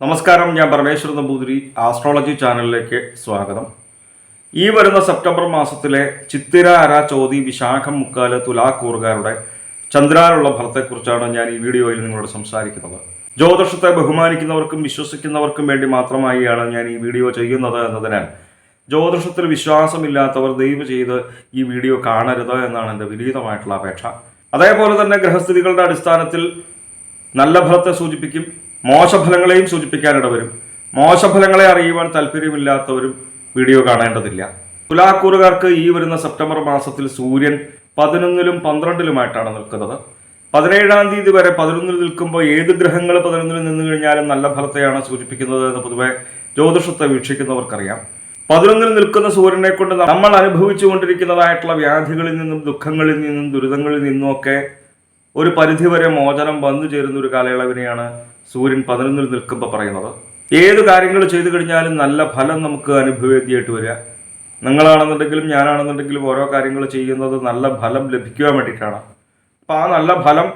നമസ്കാരം ഞാൻ പരമേശ്വരൻ നമ്പൂതിരി ആസ്ട്രോളജി ചാനലിലേക്ക് സ്വാഗതം. ഈ വരുന്ന സെപ്റ്റംബർ മാസത്തിലെ ചിത്തിര അര ചോതി വിശാഖം മുക്കാൽ തുലാക്കൂറുകാരുടെ ചന്ദ്രാനുള്ള ഫലത്തെക്കുറിച്ചാണ് ഞാൻ ഈ വീഡിയോയിൽ നിങ്ങളോട് സംസാരിക്കുന്നത്. ജ്യോതിഷത്തെ ബഹുമാനിക്കുന്നവർക്കും വിശ്വസിക്കുന്നവർക്കും വേണ്ടി മാത്രമായിയാണ് ഞാൻ ഈ വീഡിയോ ചെയ്യുന്നത് എന്നതിനാൽ ജ്യോതിഷത്തിൽ വിശ്വാസമില്ലാത്തവർ ദയവ് ചെയ്ത് ഈ വീഡിയോ കാണരുത് എന്നാണ് എന്റെ വിനീതമായിട്ടുള്ള അപേക്ഷ. അതേപോലെ തന്നെ ഗ്രഹസ്ഥിതികളുടെ അടിസ്ഥാനത്തിൽ നല്ല ഫലത്തെ സൂചിപ്പിക്കും. മോശഫലങ്ങളെയും സൂചിപ്പിക്കാനിട വരും മോശഫലങ്ങളെ അറിയുവാൻ താല്പര്യമില്ലാത്തവരും വീഡിയോ കാണേണ്ടതില്ല. തുലാക്കൂറുകാർക്ക് ഈ വരുന്ന സെപ്റ്റംബർ മാസത്തിൽ സൂര്യൻ പതിനൊന്നിലും പന്ത്രണ്ടിലുമായിട്ടാണ് നിൽക്കുന്നത്. പതിനേഴാം തീയതി വരെ പതിനൊന്നിൽ നിൽക്കുമ്പോൾ ഏത് ഗ്രഹങ്ങൾ പതിനൊന്നിൽ നിന്ന് കഴിഞ്ഞാലും നല്ല ഫലത്തെയാണ് സൂചിപ്പിക്കുന്നത് എന്ന് പൊതുവെ ജ്യോതിഷത്തെ വീക്ഷിക്കുന്നവർക്കറിയാം. പതിനൊന്നിൽ നിൽക്കുന്ന സൂര്യനെ കൊണ്ട് നമ്മൾ അനുഭവിച്ചുകൊണ്ടിരിക്കുന്നതായിട്ടുള്ള വ്യാധികളിൽ നിന്നും ദുഃഖങ്ങളിൽ നിന്നും ദുരിതങ്ങളിൽ നിന്നും ഒക്കെ ഒരു പരിധിവരെ മോചനം വന്നു ചേരുന്ന ഒരു കാലയളവിനെയാണ് സൂര്യൻ പതിനൊന്നിൽ നിൽക്കുമ്പോൾ പറയുന്നത്. ഏത് കാര്യങ്ങൾ ചെയ്തു കഴിഞ്ഞാലും നല്ല ഫലം നമുക്ക് അനുഭവേദ്യമായിട്ട് വരിക. നിങ്ങളാണെന്നുണ്ടെങ്കിലും ഞാനാണെന്നുണ്ടെങ്കിലും ഓരോ കാര്യങ്ങൾ ചെയ്യുന്നത് നല്ല ഫലം ലഭിക്കുവാൻ വേണ്ടിയിട്ടാണ്. അപ്പം ആ നല്ല ഫലം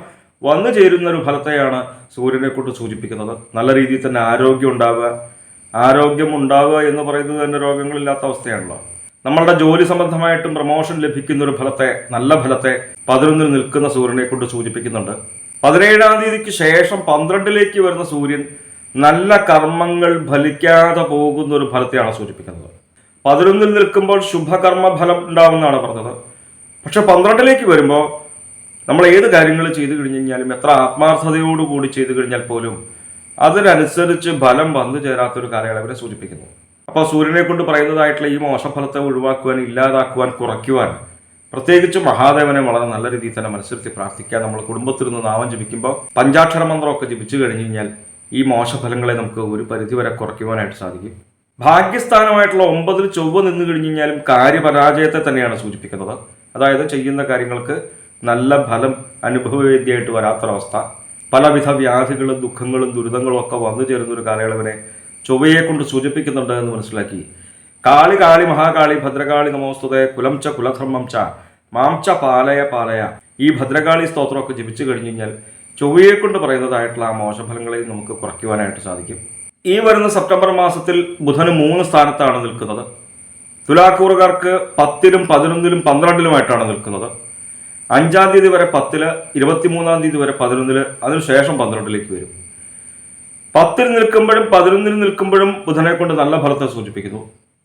വന്നു ചേരുന്ന ഒരു ഫലത്തെയാണ് സൂര്യനെ കൊണ്ട് സൂചിപ്പിക്കുന്നത്. നല്ല രീതിയിൽ തന്നെ ആരോഗ്യം ഉണ്ടാവുക. ആരോഗ്യം ഉണ്ടാവുക എന്ന് പറയുന്നത് തന്നെ രോഗങ്ങളില്ലാത്ത അവസ്ഥയാണല്ലോ. നമ്മളുടെ ജോലി സംബന്ധമായിട്ടും പ്രമോഷൻ ലഭിക്കുന്ന ഒരു ഫലത്തെ നല്ല ഫലത്തെ പതിനൊന്നിൽ നിൽക്കുന്ന സൂര്യനെ കൊണ്ട് സൂചിപ്പിക്കുന്നുണ്ട്. പതിനേഴാം തീയതിക്ക് ശേഷം പന്ത്രണ്ടിലേക്ക് വരുന്ന സൂര്യൻ നല്ല കർമ്മങ്ങൾ ഫലിക്കാതെ പോകുന്ന ഒരു ഫലത്തെയാണ് സൂചിപ്പിക്കുന്നത്. പതിനൊന്നിൽ നിൽക്കുമ്പോൾ ശുഭകർമ്മ ഫലം ഉണ്ടാവുമെന്നാണ് പറഞ്ഞത്. പക്ഷെ പന്ത്രണ്ടിലേക്ക് വരുമ്പോൾ നമ്മൾ ഏത് കാര്യങ്ങൾ ചെയ്തു കഴിഞ്ഞു കഴിഞ്ഞാലും എത്ര ആത്മാർത്ഥതയോടുകൂടി ചെയ്തു കഴിഞ്ഞാൽ പോലും അതിനനുസരിച്ച് ഫലം വന്നു ചേരാത്തൊരു കാലയളവിനെ സൂചിപ്പിക്കുന്നു. അപ്പോൾ സൂര്യനെ കൊണ്ട് പറയുന്നതായിട്ടുള്ള ഈ മോശഫലത്തെ ഒഴിവാക്കുവാൻ ഇല്ലാതാക്കുവാൻ കുറയ്ക്കുവാൻ പ്രത്യേകിച്ച് മഹാദേവനെ വളരെ നല്ല രീതിയിൽ തന്നെ മനസ്സിരുത്തി പ്രാർത്ഥിക്കുക. നമ്മൾ കുടുംബത്തിൽ നിന്ന് നാമം ജപിക്കുമ്പോൾ പഞ്ചാക്ഷര മന്ത്രമൊക്കെ ജപിച്ചു കഴിഞ്ഞു കഴിഞ്ഞാൽ ഈ മോശഫലങ്ങളെ നമുക്ക് ഒരു പരിധിവരെ കുറയ്ക്കുവാനായിട്ട് സാധിക്കും. ഭാഗ്യസ്ഥാനമായിട്ടുള്ള ഒമ്പതിൽ ചൊവ്വ നിന്ന് കഴിഞ്ഞു കഴിഞ്ഞാലും കാര്യപരാജയത്തെ തന്നെയാണ് സൂചിപ്പിക്കുന്നത്. അതായത് ചെയ്യുന്ന കാര്യങ്ങൾക്ക് നല്ല ഫലം അനുഭവവേദ്യമായിട്ട് വരാത്തൊരവസ്ഥ. പലവിധ വ്യാധികളും ദുഃഖങ്ങളും ദുരിതങ്ങളും ഒക്കെ വന്നു ചേരുന്ന ഒരു കാലയളവിനെ ചൊവ്വയെ കൊണ്ട് സൂചിപ്പിക്കുന്നുണ്ട് എന്ന് മനസ്സിലാക്കി. കാളി കാളി മഹാകാളി ഭദ്രകാളി നമോസ്തുതേ കുലം ച കുലധർമ്മം ച മാം ച പാലയ പാലയ. ഈ ഭദ്രകാളി സ്തോത്രമൊക്കെ ജപിച്ചു കഴിഞ്ഞു കഴിഞ്ഞാൽ ചൊവ്വയെ കൊണ്ട് പറയുന്നതായിട്ടുള്ള ആ മോശഫലങ്ങളെ നമുക്ക് കുറയ്ക്കുവാനായിട്ട് സാധിക്കും. ഈ വരുന്ന സെപ്റ്റംബർ മാസത്തിൽ ബുധന് മൂന്ന് സ്ഥാനത്താണ് നിൽക്കുന്നത്. തുലാക്കൂറുകാർക്ക് പത്തിലും പതിനൊന്നിലും പന്ത്രണ്ടിലുമായിട്ടാണ് നിൽക്കുന്നത്. അഞ്ചാം തീയതി വരെ പത്തിൽ ഇരുപത്തിമൂന്നാം തീയതി വരെ പതിനൊന്നിൽ അതിനുശേഷം പന്ത്രണ്ടിലേക്ക് വരും. പത്തിൽ നിൽക്കുമ്പോഴും പതിനൊന്നിൽ നിൽക്കുമ്പോഴും ബുധനെ കൊണ്ട് നല്ല ഫലത്തെ സൂചിപ്പിക്കുന്നു.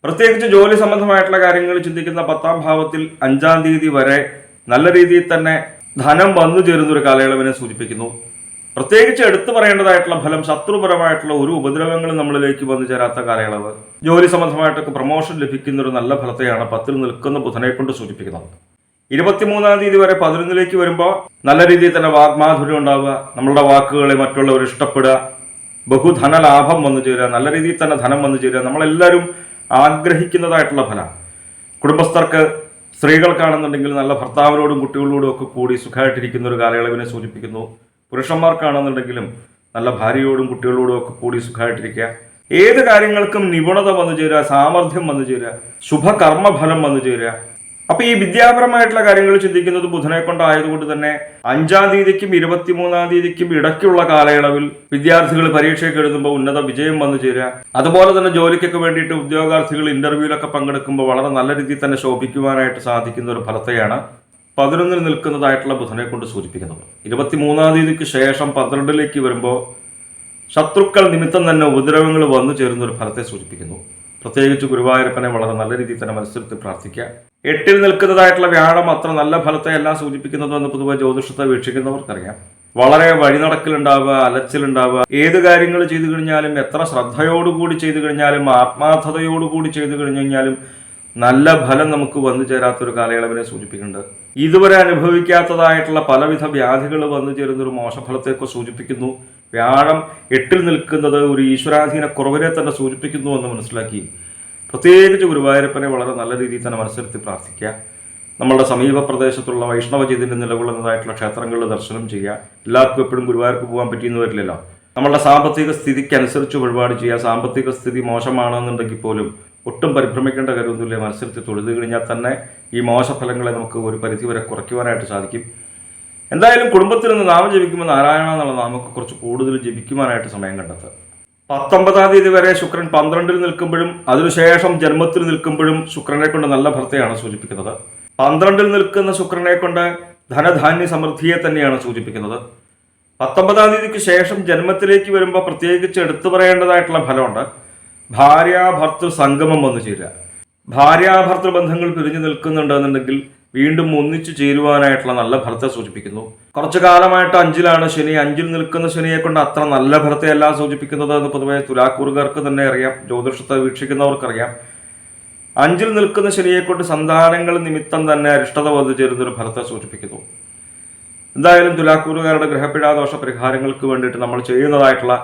പ്രത്യേകിച്ച് ജോലി സംബന്ധമായിട്ടുള്ള കാര്യങ്ങൾ ചിന്തിക്കുന്ന പത്താം ഭാവത്തിൽ അഞ്ചാം തീയതി വരെ നല്ല രീതിയിൽ തന്നെ ധനം വന്നു ചേരുന്ന ഒരു കാലയളവിനെ സൂചിപ്പിക്കുന്നു. പ്രത്യേകിച്ച് എടുത്തു പറയേണ്ടതായിട്ടുള്ള ഫലം ശത്രുപരമായിട്ടുള്ള ഒരു ഉപദ്രവങ്ങളും നമ്മളിലേക്ക് വന്നു ചേരാത്ത കാലയളവ്. ജോലി സംബന്ധമായിട്ടൊക്കെ പ്രൊമോഷൻ ലഭിക്കുന്ന ഒരു നല്ല ഫലത്തെയാണ് പത്തിൽ നിൽക്കുന്ന ബുധനെ കൊണ്ട് സൂചിപ്പിക്കുന്നത്. ഇരുപത്തിമൂന്നാം തീയതി വരെ പതിനൊന്നിലേക്ക് വരുമ്പോൾ നല്ല രീതിയിൽ തന്നെ വാഗ്മാധുര്യം ഉണ്ടാവുക നമ്മളുടെ വാക്കുകളെ മറ്റുള്ളവർ ഇഷ്ടപ്പെടുക ബഹുധന ലാഭം വന്നു ചേരുക നല്ല രീതിയിൽ തന്നെ ധനം വന്നു ചേരുക നമ്മളെല്ലാവരും ആഗ്രഹിക്കുന്നതായിട്ടുള്ള ഫലം. കുടുംബസ്ഥർക്ക് സ്ത്രീകൾക്കാണെന്നുണ്ടെങ്കിൽ നല്ല ഭർത്താവിനോടും കുട്ടികളോടും ഒക്കെ കൂടി സുഖമായിട്ടിരിക്കുന്ന ഒരു കാലയളവിനെ സൂചിപ്പിക്കുന്നു. പുരുഷന്മാർക്കാണെന്നുണ്ടെങ്കിലും നല്ല ഭാര്യയോടും കുട്ടികളോടും ഒക്കെ കൂടി സുഖമായിട്ടിരിക്കുക. ഏത് കാര്യങ്ങൾക്കും നിപുണത വന്നു ചേരുക സാമർഥ്യം വന്നു ചേരുക ശുഭകർമ്മഫലം വന്നു ചേരുക. അപ്പൊ ഈ വിദ്യാപരമായിട്ടുള്ള കാര്യങ്ങൾ ചിന്തിക്കുന്നത് ബുധനെ കൊണ്ടായതുകൊണ്ട് തന്നെ അഞ്ചാം തീയതിക്കും ഇരുപത്തിമൂന്നാം തീയതിക്കും ഇടയ്ക്കുള്ള കാലയളവിൽ വിദ്യാർത്ഥികൾ പരീക്ഷയ്ക്ക് എഴുതുമ്പോൾ ഉന്നത വിജയം വന്നു ചേരുക. അതുപോലെ തന്നെ ജോലിക്കൊക്കെ വേണ്ടിയിട്ട് ഉദ്യോഗാർത്ഥികൾ ഇന്റർവ്യൂവിലൊക്കെ പങ്കെടുക്കുമ്പോൾ വളരെ നല്ല രീതിയിൽ തന്നെ ശോഭിക്കുവാനായിട്ട് സാധിക്കുന്ന ഒരു ഫലത്തെയാണ് പതിനൊന്നിൽ നിൽക്കുന്നതായിട്ടുള്ള ബുധനെ കൊണ്ട് സൂചിപ്പിക്കുന്നത്. ഇരുപത്തിമൂന്നാം തീയതിക്ക് ശേഷം പന്ത്രണ്ടിലേക്ക് വരുമ്പോൾ ശത്രുക്കൾ നിമിത്തം തന്നെ ഉപദ്രവങ്ങൾ വന്നു ചേരുന്ന ഒരു ഫലത്തെ സൂചിപ്പിക്കുന്നു. പ്രത്യേകിച്ച് ഗുരുവായൂരപ്പനെ വളരെ നല്ല രീതിയിൽ തന്നെ മനസ്സിലെത്തി പ്രാർത്ഥിക്കുക. എട്ടിൽ നിൽക്കുന്നതായിട്ടുള്ള വ്യാഴം അത്ര നല്ല ഫലത്തെ എല്ലാം സൂചിപ്പിക്കുന്നതെന്ന് പൊതുവെ ജ്യോതിഷത്തെ വീക്ഷിക്കുന്നവർക്കറിയാം. വളരെ വഴിനടക്കലുണ്ടാവുക അലച്ചിലുണ്ടാവുക ഏത് കാര്യങ്ങൾ ചെയ്തു കഴിഞ്ഞാലും എത്ര ശ്രദ്ധയോടുകൂടി ചെയ്തു കഴിഞ്ഞാലും ആത്മാർത്ഥതയോടുകൂടി ചെയ്തു കഴിഞ്ഞു കഴിഞ്ഞാലും നല്ല ഫലം നമുക്ക് വന്നു ചേരാത്തൊരു കാലയളവിനെ സൂചിപ്പിക്കുന്നുണ്ട്. ഇതുവരെ അനുഭവിക്കാത്തതായിട്ടുള്ള പലവിധ വ്യാധികൾ വന്നു ചേരുന്ന ഒരു മോശഫലത്തെയൊക്കെ സൂചിപ്പിക്കുന്നു. വ്യാഴം എട്ടിൽ നിൽക്കുന്നത് ഒരു ഈശ്വരാധീന കുറവിനെ തന്നെ സൂചിപ്പിക്കുന്നു എന്ന് മനസ്സിലാക്കി. പ്രത്യേകിച്ച് ഗുരുവായൂരപ്പനെ വളരെ നല്ല രീതിയിൽ തന്നെ മനസ്സിലെത്തി പ്രാർത്ഥിക്കുക. നമ്മളുടെ സമീപ പ്രദേശത്തുള്ള വൈഷ്ണവജീതിന്റെ നിലകൊള്ളുന്നതായിട്ടുള്ള ക്ഷേത്രങ്ങളിൽ ദർശനം ചെയ്യുക. എല്ലാവർക്കും എപ്പോഴും ഗുരുവായൂർക്ക് പോകാൻ പറ്റിയെന്ന് വരില്ലല്ലോ. നമ്മളുടെ സാമ്പത്തിക സ്ഥിതിക്ക് അനുസരിച്ച് വഴിപാട് ചെയ്യുക. സാമ്പത്തിക സ്ഥിതി മോശമാണെന്നുണ്ടെങ്കിൽ പോലും ഒട്ടും പരിഭ്രമിക്കേണ്ട കാര്യമൊന്നുമില്ല. മത്സരത്തിൽ തൊഴുത് കഴിഞ്ഞാൽ തന്നെ ഈ മോശഫലങ്ങളെ നമുക്ക് ഒരു പരിധിവരെ കുറയ്ക്കുവാനായിട്ട് സാധിക്കും. എന്തായാലും കുടുംബത്തിൽ നിന്ന് നാമം ജപിക്കുമ്പോൾ നാരായണ എന്നുള്ള നാമൊക്കെ കുറച്ച് കൂടുതൽ ജപിക്കുവാനായിട്ട് സമയം കണ്ടെത്തുക. പത്തൊമ്പതാം തീയതി വരെ ശുക്രൻ പന്ത്രണ്ടിൽ നിൽക്കുമ്പോഴും അതിനുശേഷം ജന്മത്തിൽ നിൽക്കുമ്പോഴും ശുക്രനെ കൊണ്ട് നല്ല ഭർത്തയാണ് സൂചിപ്പിക്കുന്നത്. പന്ത്രണ്ടിൽ നിൽക്കുന്ന ശുക്രനെ കൊണ്ട് ധനധാന്യ സമൃദ്ധിയെ തന്നെയാണ് സൂചിപ്പിക്കുന്നത്. പത്തൊമ്പതാം തീയതിക്ക് ശേഷം ജന്മത്തിലേക്ക് വരുമ്പോൾ പ്രത്യേകിച്ച് എടുത്തു പറയേണ്ടതായിട്ടുള്ള ഫലമുണ്ട്. ഭാര്യാഭർത്തൃ സംഗമം വന്നു ചേരുക. ഭാര്യാഭർത്തൃ ബന്ധങ്ങൾ പിരിഞ്ഞു നിൽക്കുന്നുണ്ടെന്നുണ്ടെങ്കിൽ വീണ്ടും ഒന്നിച്ചു ചേരുവാനായിട്ടുള്ള നല്ല ഫലത്തെ സൂചിപ്പിക്കുന്നു. കുറച്ചു കാലമായിട്ട് അഞ്ചിലാണ് ശനി. അഞ്ചിൽ നിൽക്കുന്ന ശനിയെ കൊണ്ട് അത്ര നല്ല ഫലത്തെയല്ല സൂചിപ്പിക്കുന്നത് എന്ന് പൊതുവെ തുലാക്കൂറുകാർക്ക് തന്നെ അറിയാം. ജ്യോതിഷത്തെ വീക്ഷിക്കുന്നവർക്കറിയാം. അഞ്ചിൽ നിൽക്കുന്ന ശനിയെ കൊണ്ട് സന്താനങ്ങൾ നിമിത്തം തന്നെ അരിഷ്ടത വന്നു ചേരുന്ന ഒരു ഫലത്തെ സൂചിപ്പിക്കുന്നു. എന്തായാലും തുലാക്കൂറുകാരുടെ ഗ്രഹപിഴാദോഷ പരിഹാരങ്ങൾക്ക് വേണ്ടിയിട്ട് നമ്മൾ ചെയ്യുന്നതായിട്ടുള്ള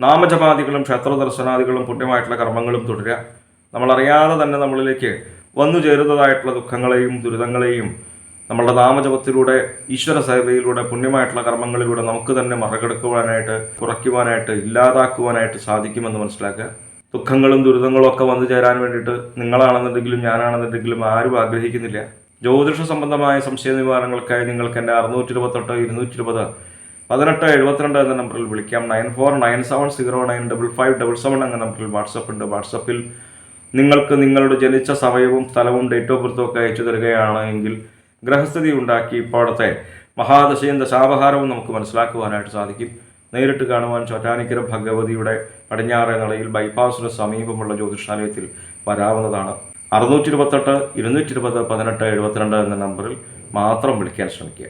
നാമജപാദികളും ക്ഷേത്ര ദർശനാദികളും പുണ്യമായിട്ടുള്ള കർമ്മങ്ങളും തുടരുക. നമ്മളറിയാതെ തന്നെ നമ്മളിലേക്ക് വന്നു ചേരുന്നതായിട്ടുള്ള ദുഃഖങ്ങളെയും ദുരിതങ്ങളെയും നമ്മളുടെ നാമജപത്തിലൂടെ ഈശ്വര സേവയിലൂടെ പുണ്യമായിട്ടുള്ള കർമ്മങ്ങളിലൂടെ നമുക്ക് തന്നെ മറികടക്കുവാനായിട്ട് കുറയ്ക്കുവാനായിട്ട് ഇല്ലാതാക്കുവാനായിട്ട് സാധിക്കുമെന്ന് മനസ്സിലാക്കുക. ദുഃഖങ്ങളും ദുരിതങ്ങളും ഒക്കെ വന്നു ചേരാൻ വേണ്ടിയിട്ട് നിങ്ങളാണെന്നുണ്ടെങ്കിലും ഞാനാണെന്നുണ്ടെങ്കിലും ആരും ആഗ്രഹിക്കുന്നില്ല. ജ്യോതിഷ സംബന്ധമായ സംശയ നിവാരണങ്ങൾക്കായി നിങ്ങൾക്ക് എന്റെ അറുന്നൂറ്റി ഇരുപത്തെട്ട് ഇരുന്നൂറ്റി ഇരുപത് പതിനെട്ട് എഴുപത്തിരണ്ട് എന്ന നമ്പറിൽ വിളിക്കാം. Nine four nine seven zero nine double five double seven എന്ന നമ്പറിൽ വാട്സപ്പ് ഉണ്ട്. വാട്സപ്പിൽ നിങ്ങൾക്ക് നിങ്ങളുടെ ജനിച്ച സമയവും സ്ഥലവും ഡേറ്റ് ഓഫ് ബർത്തും ഒക്കെ അയച്ചു തരികയാണ് എങ്കിൽ ഗ്രഹസ്ഥിതി ഉണ്ടാക്കി ഇപ്പോഴത്തെ മഹാദശയും ദശാപഹാരവും നമുക്ക് മനസ്സിലാക്കുവാനായിട്ട് സാധിക്കും. നേരിട്ട് കാണുവാൻ ചോറ്റാനിക്കര ഭഗവതിയുടെ പടിഞ്ഞാറ നടയിൽ ബൈപ്പാസിന് സമീപമുള്ള ജ്യോതിഷാലയത്തിൽ വരാവുന്നതാണ്. അറുന്നൂറ്റി ഇരുപത്തെട്ട് ഇരുന്നൂറ്റി ഇരുപത് പതിനെട്ട് എഴുപത്തിരണ്ട് എന്ന നമ്പറിൽ മാത്രം വിളിക്കാൻ ശ്രമിക്കുക.